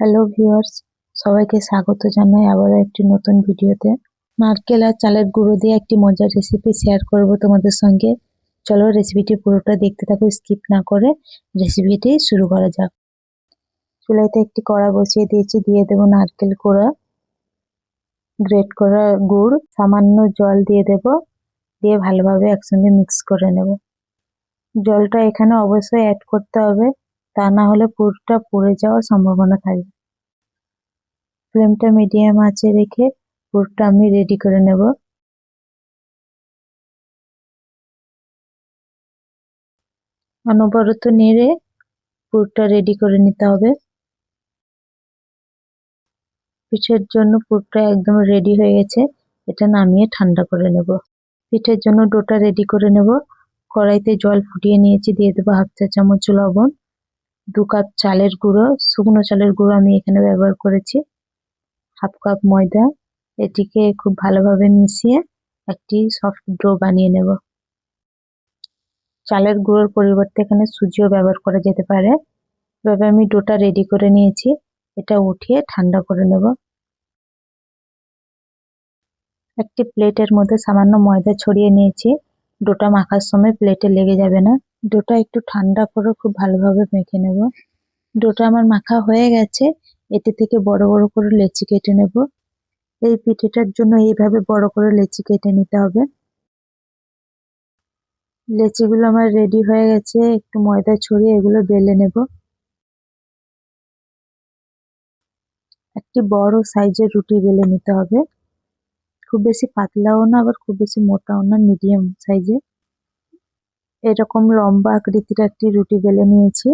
Hello viewers সবাইকে স্বাগত জানাই আবারও একটি নতুন ভিডিওতে। নারকেল আর চালের গুঁড়ো দিয়ে একটি মজার রেসিপি শেয়ার করব তোমাদের সঙ্গে। চলো রেসিপিটি পুরোটা দেখতে থাকো স্কিপ না করে রেসিপিটি শুরু করা যাক। চুলাইতে একটি কড়া বসিয়ে দিয়েছি, দিয়ে দেবো নারকেল কোড়া গ্রেট করা গুড়, সামান্য জল দিয়ে দেব, দিয়ে ভালোভাবে একসঙ্গে মিক্স করে নেব। জলটা এখানে অবশ্যই অ্যাড করতে হবে। তা না হলে পুরোটা পুড়ে যাওয়ার সম্ভাবনা থাকবে। ফ্লেমটা মিডিয়াম আঁচে রেখে পুরটা আমি রেডি করে নেব। অনবরত নেড়ে পুরটা রেডি করে নিতে হবে। পিঠের জন্য পুরটা একদম রেডি হয়ে গেছে। এটা নামিয়ে ঠান্ডা করে নেব। পিঠের জন্য ডোটা রেডি করে নেব। কড়াইতে জল ফুটিয়ে নিয়েছি, দিয়ে দেবো হাফ চা চামচ লবণ। দু কাপ চালের গুঁড়ো, শুকনো চালের গুঁড়ো আমি এখানে ব্যবহার করেছি। হাফ কাপ ময়দা, এটিকে খুব ভালোভাবে মিশিয়ে একটি সফট ডো বানিয়ে নেব। চালের গুঁড়োর পরিবর্তে এখানে সুজিও ব্যবহার করা যেতে পারে। এভাবে আমি ডোটা রেডি করে নিয়েছি। এটা উঠিয়ে ঠান্ডা করে নেব। একটি প্লেটের মধ্যে সামান্য ময়দা ছড়িয়ে নিয়েছি। ডোটা মাখার সময় প্লেটে লেগে যাবে না। ডোটা একটু ঠান্ডা করে খুব ভালোভাবে মেখে নেব। ডোটা আমার মাখা হয়ে গেছে, এটি থেকে বড় বড় করে লেচি কেটে নেব। এই পিঠেটার জন্য এইভাবে বড় করে লেচি কেটে নিতে হবে। লেচিগুলো আমার রেডি হয়ে গেছে, একটু ময়দা ছড়িয়ে এগুলো বেলে নেব। একটি বড় সাইজের রুটি বেলে নিতে হবে। খুব বেশি পাতলাও না, আবার খুব বেশি মোটাও না, মিডিয়াম সাইজের এরকম লম্বা আকৃতির একটি রুটি বেলে নিয়েছি।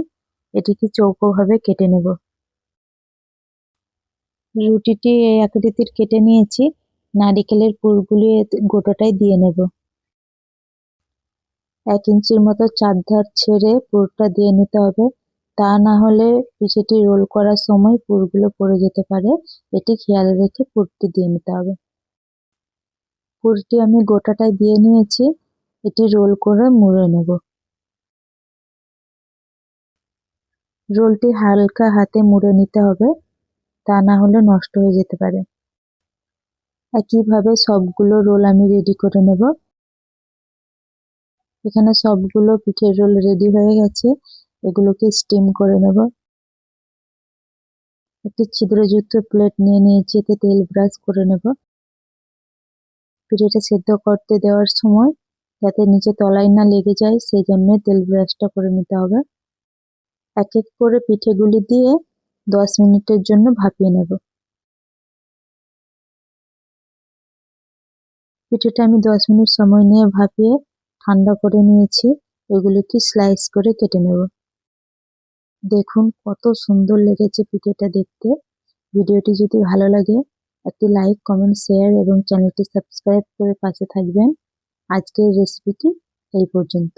এটিকে চৌকোভাবে কেটে নেব। রুটিটি এই আকৃতির কেটে নিয়েছি। নারিকেলের পুরগুলি গোটাটাই দিয়ে নেব। এক ইঞ্চির মতো চারধার ছেড়ে পুরটা দিয়ে নিতে হবে। তা না হলে পিঠেটি রোল করার সময় পুরগুলো পড়ে যেতে পারে। এটি খেয়াল রেখে পুরটি দিয়ে নিতে হবে। পুরটি আমি গোটাটাই দিয়ে নিয়েছি। এটি রোল করে মুড়ে নেব। রোলটি হালকা হাতে মুড়ে নিতে হবে, তা না হলে নষ্ট হয়ে যেতে পারে। একইভাবে সবগুলো রোল আমি রেডি করে নেব। এখানে সবগুলো পিঠের রোল রেডি হয়ে গেছে, এগুলোকে স্টিম করে নেব। একটি ছিদ্রযুক্ত প্লেট নিয়ে নিয়েছি, এতে তেল ব্রাশ করে নেব। পিঠেটা সেদ্ধ করতে দেওয়ার সময় যাতে নিচে তলায় না লেগে যায় সেই জন্য তেল ব্রাশটা করে নিতে হবে। এক এক করে পিঠেগুলি দিয়ে দশ মিনিটের জন্য ভাপিয়ে নেব। পিঠেটা আমি দশ মিনিট সময় নিয়ে ভাপিয়ে ঠান্ডা করে নিয়েছি। এগুলিকে স্লাইস করে কেটে নেব। দেখুন কত সুন্দর লেগেছে পিঠেটা দেখতে। ভিডিওটি যদি ভালো লাগে, একটি লাইক কমেন্ট শেয়ার এবং চ্যানেলটি সাবস্ক্রাইব করে পাশে থাকবেন। আজকের রেসিপিটি এই পর্যন্ত।